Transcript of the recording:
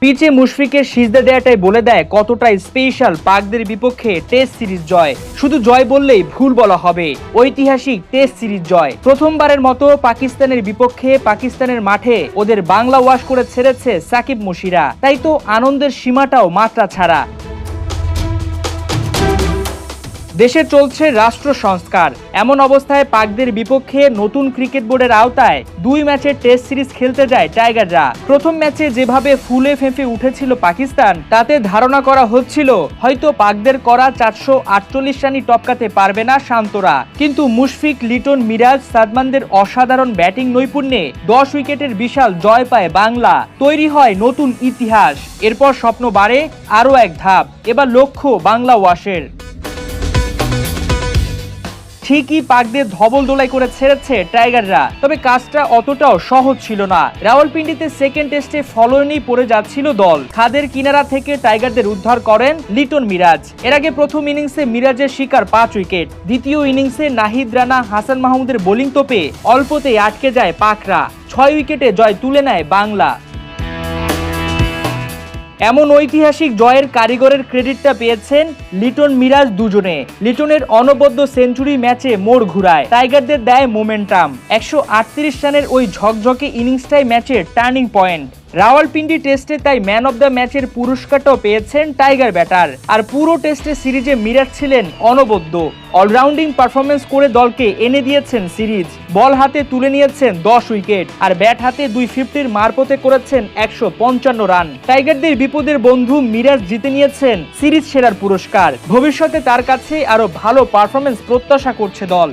পিচে মুশফিকের সিজদা দেয়াটাই বলে দেয় কতটা স্পেশাল পাকদের বিপক্ষে টেস্ট সিরিজ জয়। শুধু জয় বললেই ভুল বলা হবে। ঐতিহাসিক টেস্ট সিরিজ জয়। প্রথমবারের মতো পাকিস্তানের বিপক্ষে পাকিস্তানের মাঠে ওদের বাংলা ওয়াশ করে ছেড়েছে সাকিব মুশিরা। তাই তো আনন্দের সীমাটাও মাত্রা ছাড়া। দেশে চলছে রাষ্ট্র সংস্কার। এমন অবস্থায় পাকদের বিপক্ষে নতুন ক্রিকেট বোর্ডের আওতায় দুই ম্যাচের টেস্ট সিরিজ খেলতে যায় টাইগাররা। প্রথম ম্যাচে যেভাবে ফুলে ফেঁপে উঠেছিল পাকিস্তান, তাতে ধারণা করা হচ্ছিল, হয়তো পাকদের করা চারশো আটচল্লিশ রানই টপকাতে পারবে না শান্তরা। কিন্তু মুশফিক, লিটন, মিরাজ, সাদমানদের অসাধারণ ব্যাটিং নৈপুণ্যে দশ উইকেটের বিশাল জয় পায় বাংলা। তৈরি হয় নতুন ইতিহাস। এরপর স্বপ্ন বাড়ে আরও এক ধাপ। এবার লক্ষ্য বাংলা ওয়াশের। ঠিকই পাকদের ধবল দোলাই করে ছেড়েছে টাইগাররা। তবে কাজটা অতটাও সহজ ছিল না। রাওয়ালপিন্ডিতে সেকেন্ড টেস্টে ফলোয়নি পড়ে যাচ্ছিল দল। খাদের কিনারা থেকে টাইগারদের উদ্ধার করেন লিটন মিরাজ। এর আগে প্রথম ইনিংসে মিরাজের শিকার পাঁচ উইকেট। দ্বিতীয় ইনিংসে নাহিদ রানা, হাসান মাহমুদের বোলিং তোপে অল্পতেই আটকে যায় পাকরা। ছয় উইকেটে জয় তুলে নেয় বাংলা। এমন ঐতিহাসিক জয়ের কারিগরের ক্রেডিটটা পেয়েছেন লিটন মিরাজ দুজনে। লিটনের অনবদ্য সেঞ্চুরি ম্যাচে মোড় ঘুরায়। টাইগারদের দেয় মোমেন্টাম। একশো আটত্রিশ রানের ওই ঝকঝকে ইনিংসটাই ম্যাচের টার্নিং পয়েন্ট। রাওয়ালপিন্ডি টেস্টে তাই ম্যান অব দ্য ম্যাচের পুরস্কারটাও পেয়েছেন টাইগার ব্যাটার। আর পুরো টেস্টে সিরিজে মিরাজ ছিলেন অনবদ্য। অলরাউন্ডিং পারফরমেন্স করে দলকে এনে দিয়েছেন সিরিজ। বল হাতে তুলে নিয়েছেন দশ উইকেট, আর ব্যাট হাতে দুই ফিফটির মারপথে করেছেন একশো পঞ্চান্ন রান। টাইগারদের বিপদের বন্ধু মিরাজ জিতে নিয়েছেন সিরিজ সেরার পুরস্কার। ভবিষ্যতে তার কাছে আরও ভালো পারফরমেন্স প্রত্যাশা করছে দল।